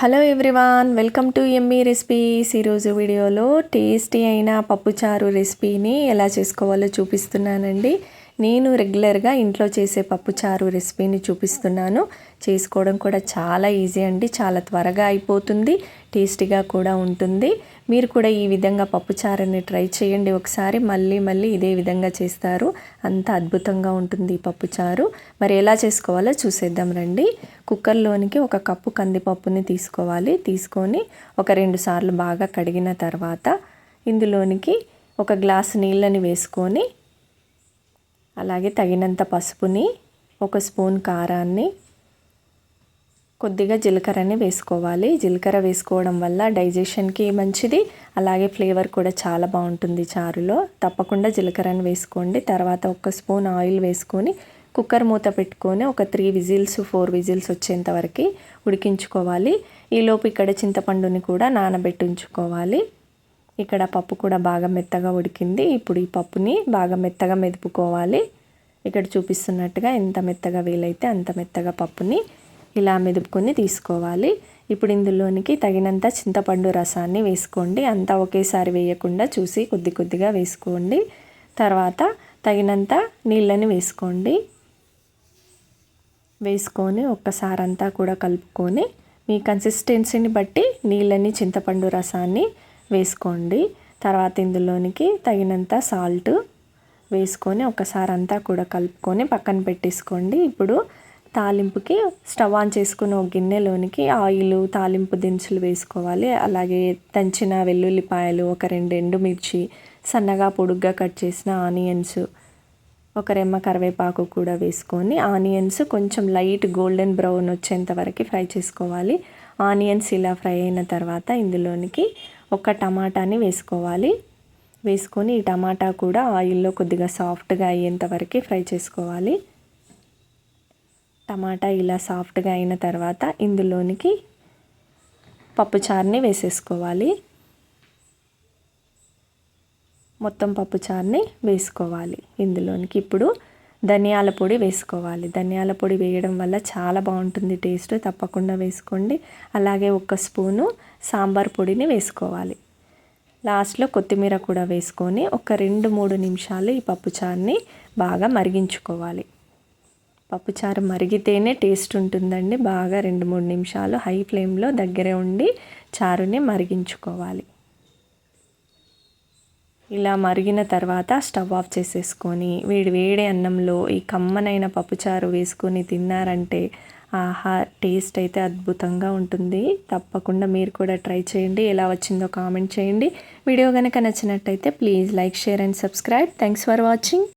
Hello everyone welcome to Emmy recipes. ఈరోజు వీడియోలో tasty అయిన పప్పుచారు రెసిపీని ఎలా చేసుకోవాలో చూపిస్తున్నానండి. నేను రెగ్యులర్గా ఇంట్లో చేసే పప్పుచారు రెసిపీని చూపిస్తున్నాను. చేసుకోవడం కూడా చాలా ఈజీ అండి. చాలా త్వరగా అయిపోతుంది. టేస్టీగా కూడా ఉంటుంది. మీరు కూడా ఈ విధంగా పప్పుచారుని ట్రై చేయండి ఒకసారి. మళ్ళీ మళ్ళీ ఇదే విధంగా చేస్తారు. అంత అద్భుతంగా ఉంటుంది ఈ పప్పుచారు మరి ఎలా చేసుకోవాలో చూసేద్దాం రండి. కుక్కర్లోనికి ఒక కప్పు కందిపప్పుని తీసుకోవాలి. తీసుకొని ఒక రెండు సార్లు బాగా కడిగిన తర్వాత ఇందులోనికి ఒక గ్లాస్ నీళ్ళని వేసుకొని అలాగే తగినంత పసుపుని ఒక స్పూన్ కారాన్ని కొద్దిగా జీలకర్రని వేసుకోవాలి. జీలకర్ర వేసుకోవడం వల్ల డైజెషన్కి మంచిది. అలాగే ఫ్లేవర్ కూడా చాలా బాగుంటుంది చారులో. తప్పకుండా జీలకర్రని వేసుకోండి. తర్వాత ఒక స్పూన్ ఆయిల్ వేసుకొని కుక్కర్ మూత పెట్టుకొని ఒక త్రీ విజిల్స్ ఫోర్ విజిల్స్ వచ్చేంత వరకు ఉడికించుకోవాలి. ఈలోపు ఇక్కడ చింతపండుని కూడా నానబెట్టించుకోవాలి. ఇక్కడ పప్పు కూడా బాగా మెత్తగా ఉడికింది. ఇప్పుడు ఈ పప్పుని బాగా మెత్తగా మెదుపుకోవాలి. ఇక్కడ చూపిస్తున్నట్టుగా ఎంత మెత్తగా వీలైతే అంత మెత్తగా పప్పుని ఇలా మెదుపుకొని తీసుకోవాలి. ఇప్పుడు ఇందులోనికి తగినంత చింతపండు రసాన్ని వేసుకోండి. అంతా ఒకేసారి వేయకుండా చూసి కొద్ది కొద్దిగా వేసుకోండి. తర్వాత తగినంత నీళ్ళని వేసుకోండి. వేసుకొని ఒక్కసారంతా కూడా కలుపుకొని మీ కన్సిస్టెన్సీని బట్టి నీళ్ళని చింతపండు రసాన్ని వేసుకోండి. తర్వాత ఇందులోనికి తగినంత సాల్ట్ వేసుకొని ఒకసారి అంతా కూడా కలుపుకొని పక్కన పెట్టేసుకోండి. ఇప్పుడు తాలింపుకి స్టవ్ ఆన్ చేసుకుని ఒక గిన్నెలోనికి ఆయిల్ తాలింపు దినుసులు వేసుకోవాలి. అలాగే దంచిన వెల్లుల్లిపాయలు ఒక రెండు ఎండుమిర్చి సన్నగా పొడుగ్గా కట్ చేసిన ఆనియన్స్ ఒక రెమ్మ కరివేపాకు కూడా వేసుకొని ఆనియన్స్ కొంచెం లైట్ గోల్డెన్ బ్రౌన్ వచ్చేంత వరకు ఫ్రై చేసుకోవాలి. ఆనియన్స్ ఇలా ఫ్రై అయిన తర్వాత ఇందులోనికి ఒక టమాటాని వేసుకోవాలి. వేసుకొని ఈ టమాటా కూడా ఆయిల్లో కొద్దిగా సాఫ్ట్గా అయ్యేంత వరకు ఫ్రై చేసుకోవాలి. టమాటా ఇలా సాఫ్ట్గా అయిన తర్వాత ఇందులోనికి పప్పుచారుని వేసేసుకోవాలి. మొత్తం పప్పుచారుని వేసుకోవాలి. ఇందులోనికి ఇప్పుడు ధనియాల పొడి వేసుకోవాలి. ధనియాల పొడి వేయడం వల్ల చాలా బాగుంటుంది టేస్ట్. తప్పకుండా వేసుకోండి. అలాగే ఒక స్పూను సాంబార్ పొడిని వేసుకోవాలి. లాస్ట్లో కొత్తిమీర కూడా వేసుకొని ఒక రెండు మూడు నిమిషాలు ఈ పప్పుచారుని బాగా మరిగించుకోవాలి. పప్పుచారు మరిగితేనే టేస్ట్ ఉంటుందండి. బాగా రెండు మూడు నిమిషాలు హై ఫ్లేమ్లో దగ్గరే ఉండి చారుని మరిగించుకోవాలి. ఇలా మరిగిన తర్వాత స్టవ్ ఆఫ్ చేసేసుకొని వేడి వేడి అన్నంలో ఈ కమ్మనైన పప్పుచారు వేసుకొని తిన్నారంటే ఆహా టేస్ట్ అయితే అద్భుతంగా ఉంటుంది. తప్పకుండా మీరు కూడా ట్రై చేయండి. ఎలా వచ్చిందో కామెంట్ చేయండి. వీడియో కనుక నచ్చినట్టయితే please like share and subscribe. Thanks for watching.